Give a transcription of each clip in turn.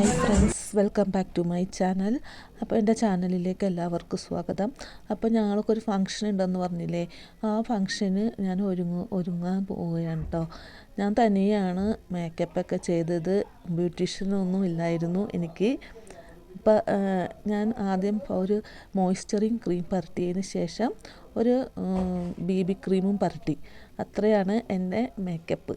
Hi friends welcome back to my channel അപ്പോൾ എന്റെ ചാനലിലേക്ക് എല്ലാവർക്കും സ്വാഗതം. അപ്പോൾ ഞങ്ങൾക്കൊരു ഫംഗ്ഷൻ ഉണ്ടെന്ന് പറഞ്ഞില്ലേ? ആ ഫംഗ്ഷന് ഞാൻ ഒരുങ്ങ ഒരുങ്ങാൻ പോവുകയാണ് കേട്ടോ ഞാൻ തനിയാണ് മേക്കപ്പൊക്കെ ചെയ്തത്. ബ്യൂട്ടീഷ്യനൊന്നും ഇല്ലായിരുന്നു എനിക്ക്. അപ്പോൾ ഞാൻ ആദ്യം ഒരു മോയ്സ്ചറിങ് ക്രീം പരട്ടിയതിന് ശേഷം ഒരു ബി ബി ക്രീമും പരട്ടി അത്രയാണ് എന്റെ മേക്കപ്പ്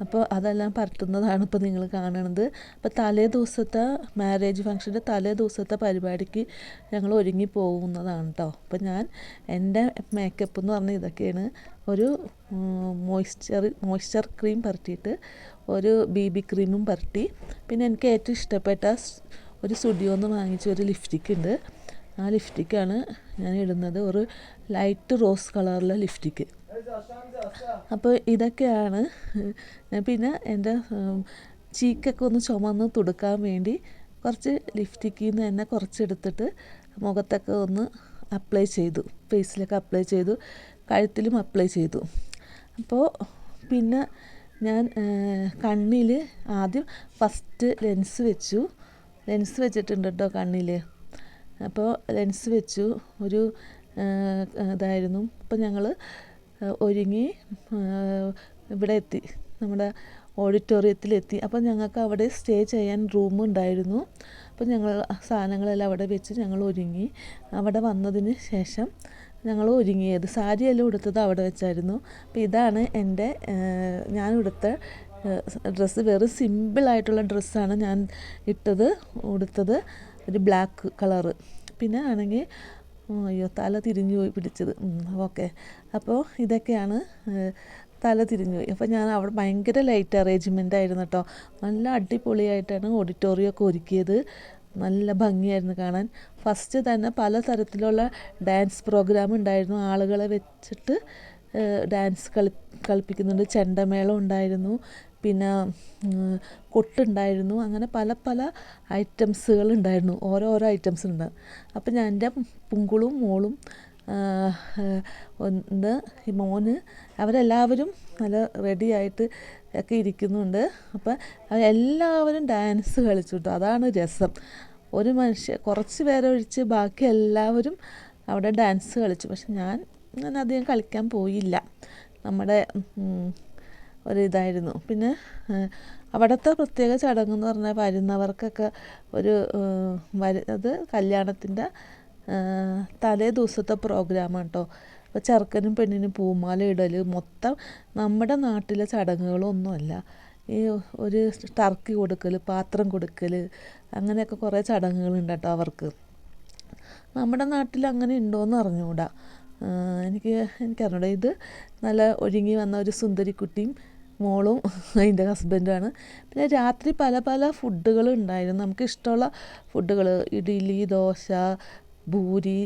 അപ്പോൾ അതെല്ലാം പരത്തുന്നതാണ് ഇപ്പോൾ നിങ്ങൾ കാണുന്നത് അപ്പോൾ തലേ ദിവസത്തെ മാരേജ് ഫംഗ്ഷന്റെ തലേ ദിവസത്തെ പരിപാടിക്ക് ഞങ്ങൾ ഒരുങ്ങി പോകുന്നതാണ് കേട്ടോ അപ്പോൾ ഞാൻ എന്റെ മേക്കപ്പ് എന്ന് പറഞ്ഞാൽ ഇതൊക്കെയാണ് ഒരു മോയ്സ്ചർ മോയ്സ്ചർ ക്രീം പരട്ടിയിട്ട് ഒരു ബി ബി ക്രീമും പരട്ടി പിന്നെ എനിക്ക് ഏറ്റവും ഇഷ്ടപ്പെട്ട ഒരു സ്റ്റുഡിയോ എന്ന് വാങ്ങിച്ച ഒരു ലിപ്സ്റ്റിക് ഉണ്ട്. ആ ലിപ്സ്റ്റിക്കാണ് ഞാൻ ഇടുന്നത്. ഒരു ലൈറ്റ് റോസ് കളറിലെ ലിപ്സ്റ്റിക്ക് അപ്പോൾ ഇതൊക്കെയാണ്. പിന്നെ എന്റെ ചീക്കൊക്കെ ഒന്ന് ചുമന്ന് തുടുക്കാൻ വേണ്ടി കുറച്ച് ലിപ്സ്റ്റിക്കിൽ നിന്ന് തന്നെ കുറച്ചെടുത്തിട്ട് മുഖത്തൊക്കെ ഒന്ന് അപ്ലൈ ചെയ്തു. ഫേസിലൊക്കെ അപ്ലൈ ചെയ്തു. കഴുത്തിലും അപ്ലൈ ചെയ്തു. അപ്പോൾ പിന്നെ ഞാൻ കണ്ണിൽ ആദ്യം ഫസ്റ്റ് ലെൻസ് വെച്ചു. ലെൻസ് വെച്ചിട്ടുണ്ട് കേട്ടോ കണ്ണിൽ. അപ്പോൾ ലെൻസ് വെച്ചു. ഒരു ഇതായിരുന്നു അപ്പോൾ ഞങ്ങൾ ഒരുങ്ങി ഇവിടെ എത്തി നമ്മുടെ ഓഡിറ്റോറിയത്തിലെത്തി. അപ്പം ഞങ്ങൾക്ക് അവിടെ സ്റ്റേ ചെയ്യാൻ റൂം ഉണ്ടായിരുന്നു. അപ്പം ഞങ്ങൾ സാധനങ്ങളെല്ലാം അവിടെ വെച്ച് ഞങ്ങൾ ഒരുങ്ങി. അവിടെ വന്നതിന് ശേഷം ഞങ്ങൾ ഒരുങ്ങിയത്. സാരിയെല്ലാം ഉടുത്തത് അവിടെ വെച്ചായിരുന്നു. അപ്പം ഇതാണ് എന്റെ ഞാൻ ഉടുത്ത ഡ്രസ്സ്. വെറും സിമ്പിളായിട്ടുള്ള ഡ്രസ്സാണ് ഞാൻ ഇട്ടത് ഉടുത്തത്. ഒരു ബ്ലാക്ക് കളറ്. പിന്നെ ആണെങ്കിൽ അയ്യോ തല തിരിഞ്ഞു പോയി പിടിച്ചത് ഓക്കെ. അപ്പോൾ ഇതൊക്കെയാണ് തല തിരിഞ്ഞു പോയി അപ്പോൾ ഞാൻ അവിടെ ഭയങ്കര ലൈറ്റ് അറേഞ്ച്മെന്റ് ആയിരുന്നു കേട്ടോ. നല്ല അടിപൊളിയായിട്ടാണ് ഓഡിറ്റോറിയം ഒക്കെ ഒരുക്കിയത്. നല്ല ഭംഗിയായിരുന്നു കാണാൻ. ഫസ്റ്റ് തന്നെ പല തരത്തിലുള്ള ഡാൻസ് പ്രോഗ്രാം ഉണ്ടായിരുന്നു. ആളുകളെ വെച്ചിട്ട് ഡാൻസ് കളി കളിപ്പിക്കുന്നുണ്ട്. ചെണ്ടമേളം ഉണ്ടായിരുന്നു. പിന്നെ കൊട്ടുണ്ടായിരുന്നു. അങ്ങനെ പല പല ഐറ്റംസുകൾ ഉണ്ടായിരുന്നു. ഓരോരോ ഐറ്റംസ് ഉണ്ട് അപ്പം ഞാൻ എന്റെ പുങ്കുളും മോളും ഒന്ന് മോന് അവരെല്ലാവരും നല്ല റെഡിയായിട്ട് ഒക്കെ ഇരിക്കുന്നുണ്ട്. അപ്പം അവരെല്ലാവരും ഡാൻസ് കളിച്ചു കേട്ടോ അതാണ് രസം. ഒരു മനുഷ്യ കുറച്ച് പേരെ ഒഴിച്ച് ബാക്കി എല്ലാവരും അവിടെ ഡാൻസ് കളിച്ചു. പക്ഷെ ഞാൻ ഞാൻ അധികം കളിക്കാൻ പോയില്ല. നമ്മുടെ ഒരിതായിരുന്നു. പിന്നെ അവിടുത്തെ പ്രത്യേക ചടങ്ങെന്ന് പറഞ്ഞാൽ വരുന്നവർക്കൊക്കെ ഒരു വരു അത് കല്യാണത്തിന്റെ തലേ ദിവസത്തെ പ്രോഗ്രാമാണ് കേട്ടോ അപ്പോൾ ചെറുക്കനും പെണ്ണിനും പൂമാല ഇടൽ മൊത്തം നമ്മുടെ നാട്ടിലെ ചടങ്ങുകളൊന്നുമല്ല. ഈ ഒരു ടർക്കി കൊടുക്കൽ പാത്രം കൊടുക്കൽ അങ്ങനെയൊക്കെ കുറേ ചടങ്ങുകളുണ്ട് കേട്ടോ അവർക്ക്. നമ്മുടെ നാട്ടിൽ അങ്ങനെ ഉണ്ടോയെന്ന് അറിഞ്ഞുകൂടാ. എനിക്ക് എനിക്കറിഞ്ഞൂടാ. ഇത് നല്ല ഒഴുങ്ങി വന്ന ഒരു സുന്ദരിക്കുട്ടിയും മോളും അതിന്റെ ഹസ്ബൻഡുമാണ്. പിന്നെ രാത്രി പല പല ഫുഡുകൾ ഉണ്ടായിരുന്നു. നമുക്ക് ഇഷ്ടമുള്ള ഫുഡുകൾ ഇഡ്ഡലി ദോശ ഭൂരി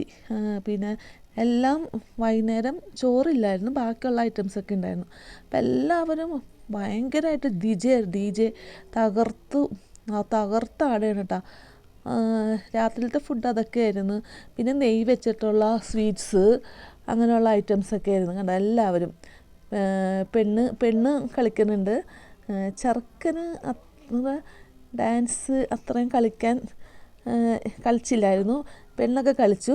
പിന്നെ എല്ലാം വൈകുന്നേരം ചോറില്ലായിരുന്നു. ബാക്കിയുള്ള ഐറ്റംസൊക്കെ ഉണ്ടായിരുന്നു. അപ്പം എല്ലാവരും ഭയങ്കരമായിട്ട് ഡി ജെ ഡി ജെ തകർത്തു തകർത്താടുകയാണ് കേട്ടോ രാത്രിയിലത്തെ ഫുഡ് അതൊക്കെ ആയിരുന്നു പിന്നെ നെയ് വെച്ചിട്ടുള്ള സ്വീറ്റ്സ് അങ്ങനെയുള്ള ഐറ്റംസൊക്കെ ആയിരുന്നു. കണ്ടോ? എല്ലാവരും. പെണ്ണ് പെണ്ണ് കളിക്കുന്നുണ്ട്. ചെറുക്കന് അത്ര ഡാൻസ് അത്രയും കളിക്കാൻ കളിച്ചില്ലായിരുന്നു. പെണ്ണൊക്കെ കളിച്ചു.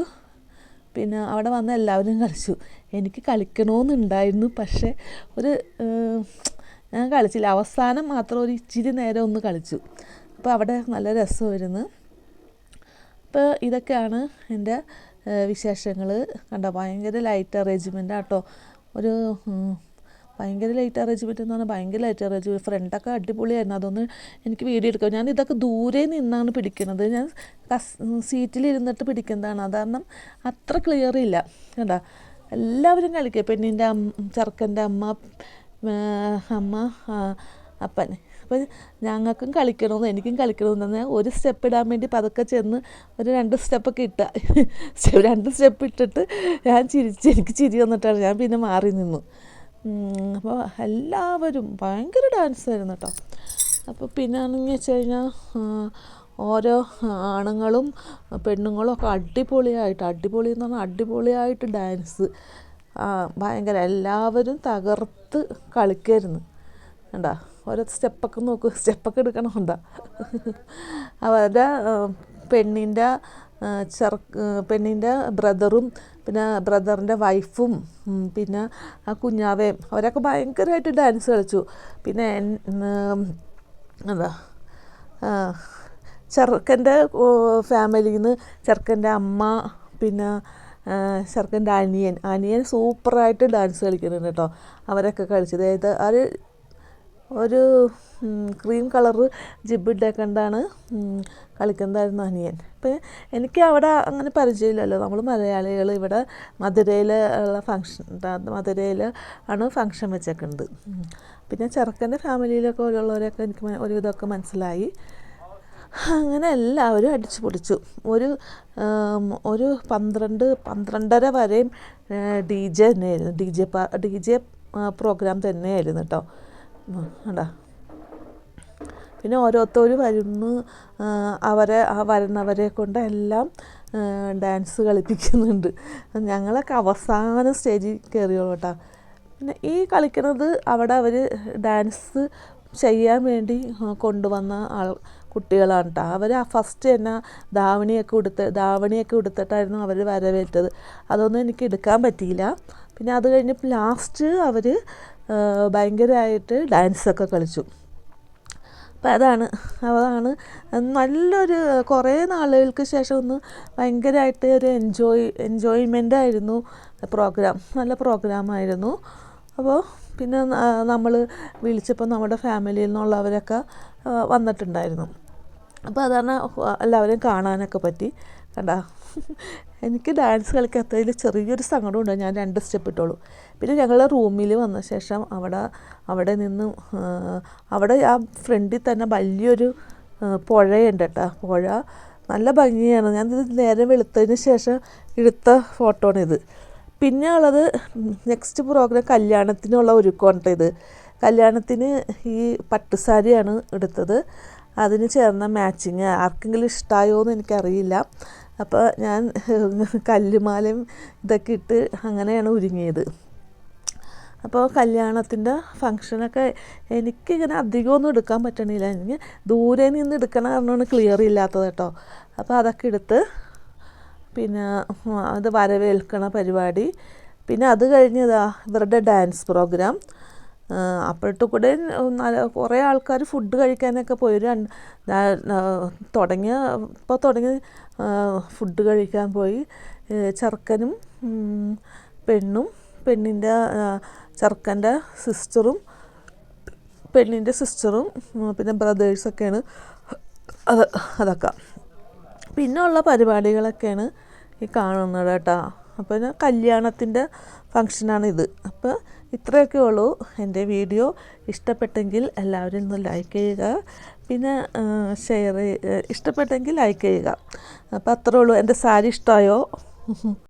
പിന്നെ അവിടെ വന്ന എല്ലാവരും കളിച്ചു. എനിക്ക് കളിക്കണമെന്നുണ്ടായിരുന്നു പക്ഷേ ഒരു ഞാൻ കളിച്ചില്ല. അവസാനം മാത്രം ഒരു ഇച്ചിരി നേരം ഒന്ന് കളിച്ചു. അപ്പോൾ അവിടെ നല്ല രസമായിരുന്നു. അപ്പോൾ ഇതൊക്കെയാണ് എന്റെ വിശേഷങ്ങൾ കണ്ടോ ഭയങ്കര ലൈറ്റ് അറേഞ്ച്മെന്റ് ആട്ടോ. ഒരു ഭയങ്കര ലൈറ്റ് അറേഞ്ച്മെന്റ് എന്ന് പറഞ്ഞാൽ ഭയങ്കര ലൈറ്റ് അറേഞ്ച്മെന്റ് ഫ്രണ്ടൊക്കെ അടിപൊളിയായിരുന്നു. അതൊന്ന് എനിക്ക് വീഡിയോ എടുക്കാം. ഞാൻ ഇതൊക്കെ ദൂരെ നിന്നാണ് പിടിക്കുന്നത്. ഞാൻ കസ് സീറ്റിലിരുന്നിട്ട് പിടിക്കുന്നതാണ്. അത് കാരണം അത്ര ക്ലിയർ ഇല്ല. കണ്ടോ? എല്ലാവരും കളിക്കുക പെണ്ണിന്റെ അമ്മ ചെറുക്കന്റെ അമ്മ അമ്മ അപ്പൻ. അപ്പോൾ ഞങ്ങൾക്കും കളിക്കണമെന്ന് എനിക്കും കളിക്കണമെന്ന് ഒരു സ്റ്റെപ്പ് ഇടാൻ വേണ്ടി പതുക്കെ ചെന്ന് ഒരു രണ്ട് സ്റ്റെപ്പൊക്കെ ഇട്ട. രണ്ട് സ്റ്റെപ്പ് ഇട്ടിട്ട് ഞാൻ ചിരിച്ച് എനിക്ക് ചിരി വന്നിട്ടാണ്. ഞാൻ പിന്നെ മാറി നിന്നു. അപ്പോൾ എല്ലാവരും ഭയങ്കര ഡാൻസ് ആയിരുന്നു കേട്ടോ അപ്പോൾ പിന്നെ ആണെന്ന് വെച്ച് കഴിഞ്ഞാൽ ഓരോ ആണുങ്ങളും പെണ്ണുങ്ങളും ഒക്കെ അടിപൊളിയായിട്ട് അടിപൊളി എന്ന് പറഞ്ഞാൽ അടിപൊളിയായിട്ട് ഡാൻസ് ഭയങ്കര എല്ലാവരും തകർത്ത് കളിക്കായിരുന്നു. കണ്ടോ? ഓരോ സ്റ്റെപ്പൊക്കെ നോക്കും സ്റ്റെപ്പൊക്കെ എടുക്കണം എന്താ അവരുടെ പെണ്ണിന്റെ ചെറ പെണ്ണിന്റെ ബ്രദറും പിന്നെ ബ്രദറിന്റെ വൈഫും പിന്നെ ആ കുഞ്ഞാവയും അവരൊക്കെ ഭയങ്കരമായിട്ട് ഡാൻസ് കളിച്ചു. പിന്നെ എന്താ ചെറുക്കന്റെ ഫാമിലിയിൽ നിന്ന് ചെറുക്കന്റെ അമ്മ പിന്നെ ചെറുക്കന്റെ അനിയൻ അനിയൻ സൂപ്പറായിട്ട് ഡാൻസ് കളിക്കുന്നുണ്ട് കേട്ടോ. അവരൊക്കെ കളിച്ചത് അതായത് അത് ഒരു ക്രീം കളറ് ജിബിട്ടേക്കണ്ടാണ് കളിക്കുന്നതായിരുന്നു അനിയൻ. അപ്പം എനിക്ക് അവിടെ അങ്ങനെ പരിചയമില്ലല്ലോ. നമ്മൾ മലയാളികൾ ഇവിടെ മധുരയിൽ ഉള്ള ഫങ്ഷൻ മധുരയിൽ ആണ് ഫങ്ഷൻ വെച്ചേക്കുന്നത് പിന്നെ ചെറുക്കന്റെ ഫാമിലിയിലൊക്കെ ഉള്ളവരൊക്കെ എനിക്ക് ഒരുവിധമൊക്കെ മനസ്സിലായി. അങ്ങനെ എല്ലാവരും അടിച്ചു പൊളിച്ചു. ഒരു ഒരു പന്ത്രണ്ട് പന്ത്രണ്ടര വരെയും ഡി ജെ തന്നെയായിരുന്നു. D J D J program തന്നെയായിരുന്നു കേട്ടോ കണ്ടാ പിന്നെ ഓരോരുത്തർ വരുന്നു അവരെ ആ വരുന്നവരെ കൊണ്ട് എല്ലാം ഡാൻസ് കളിപ്പിക്കുന്നുണ്ട്. ഞങ്ങളൊക്കെ അവസാന സ്റ്റേജിൽ കയറിയോളൂ കേട്ടോ. പിന്നെ ഈ കളിക്കുന്നത് അവിടെ അവർ ഡാൻസ് ചെയ്യാൻ വേണ്ടി കൊണ്ടുവന്ന ആൾ കുട്ടികളാണ് കേട്ടോ അവർ ആ ഫസ്റ്റ് തന്നെ ധാവണിയൊക്കെ ഉടുത്ത് ധാവണിയൊക്കെ ഉടുത്തിട്ടായിരുന്നു അവർ വരവേറ്റത്. അതൊന്നും എനിക്ക് എടുക്കാൻ പറ്റിയില്ല. പിന്നെ അത് കഴിഞ്ഞപ്പോൾ ലാസ്റ്റ് അവർ ഭയങ്കരമായിട്ട് ഡാൻസൊക്കെ കളിച്ചു. അപ്പം അതാണ് അതാണ്. നല്ലൊരു കുറേ നാളുകൾക്ക് ശേഷം ഒന്ന് ഭയങ്കരമായിട്ട് ഒരു എൻജോയ് എൻജോയ്മെന്റ് ആയിരുന്നു പ്രോഗ്രാം നല്ല പ്രോഗ്രാമായിരുന്നു അപ്പോൾ പിന്നെ നമ്മൾ വിളിച്ചപ്പോൾ നമ്മുടെ ഫാമിലിയിൽ നിന്നുള്ളവരൊക്കെ വന്നിട്ടുണ്ടായിരുന്നു. അപ്പോൾ അതാണ് എല്ലാവരെയും കാണാനൊക്കെ പറ്റി. കണ്ട? എനിക്ക് ഡാൻസ് കളിക്കാത്തതിൽ ചെറിയൊരു സങ്കടമുണ്ട്. ഞാൻ രണ്ട് സ്റ്റെപ്പ് ഇട്ടോളൂ. പിന്നെ ഞങ്ങൾ റൂമിൽ വന്ന ശേഷം അവിടെ അവിടെ നിന്ന് അവിടെ ആ ഫ്രണ്ടിൽ തന്നെ വലിയൊരു പുഴയുണ്ട് കേട്ടോ പുഴ നല്ല ഭംഗിയാണ്. ഞാൻ നേരെ വെളുത്തതിന് ശേഷം എടുത്ത ഫോട്ടോ ആണിത് പിന്നെ ഉള്ളത് നെക്സ്റ്റ് പ്രോഗ്രാം കല്യാണത്തിനുള്ള ഒരുക്കമാണ് ഇത് കല്യാണത്തിന് ഈ പട്ടുസാരിയാണ് എടുത്തത്. അതിന് ചേർന്ന മാച്ചിങ് ആർക്കെങ്കിലും ഇഷ്ടമായോ എന്ന് എനിക്കറിയില്ല. അപ്പോൾ ഞാൻ കല്ലുമാലയും ഇതൊക്കെ ഇട്ട് അങ്ങനെയാണ് ഒരുങ്ങിയത്. അപ്പോൾ കല്യാണത്തിന്റെ ഫങ്ഷനൊക്കെ എനിക്കിങ്ങനെ അധികമൊന്നും എടുക്കാൻ പറ്റണില്ല. എനിക്ക് ദൂരെ നിന്ന് എടുക്കണ കാരണമാണ് ക്ലിയർ ഇല്ലാത്തത് കേട്ടോ. അപ്പോൾ അതൊക്കെ എടുത്ത് പിന്നെ അത് വരവേൽക്കണ പരിപാടി. പിന്നെ അത് കഴിഞ്ഞതാ ഇവരുടെ ഡാൻസ് പ്രോഗ്രാം അപ്പോഴത്തെ കൂടെ നല്ല കുറേ ആൾക്കാർ ഫുഡ് കഴിക്കാനൊക്കെ പോയി. രണ്ട് തുടങ്ങിയ ഇപ്പോൾ തുടങ്ങി ഫുഡ് കഴിക്കാൻ പോയി. ചെറുക്കനും പെണ്ണും പെണ്ണിന്റെ ചെറുക്കന്റെ സിസ്റ്ററും പെണ്ണിന്റെ സിസ്റ്ററും പിന്നെ ബ്രദേഴ്സൊക്കെയാണ് അത് അതൊക്കെ. പിന്നെ ഉള്ള പരിപാടികളൊക്കെയാണ് ഈ കാണുന്നത് കേട്ടോ. അപ്പോൾ കല്യാണത്തിന്റെ ഫങ്ഷനാണിത് അപ്പോൾ ഇത്രയൊക്കെ ഉള്ളൂ എന്റെ വീഡിയോ. ഇഷ്ടപ്പെട്ടെങ്കിൽ എല്ലാവരും ഒന്ന് ലൈക്ക് ചെയ്യുക. പിന്നെ ഷെയർ ഇഷ്ടപ്പെട്ടെങ്കിൽ ലൈക്ക് ചെയ്യുക. അപ്പോൾ അത്രേ ഉള്ളൂ. എന്റെ സാരി ഇഷ്ടമായോ?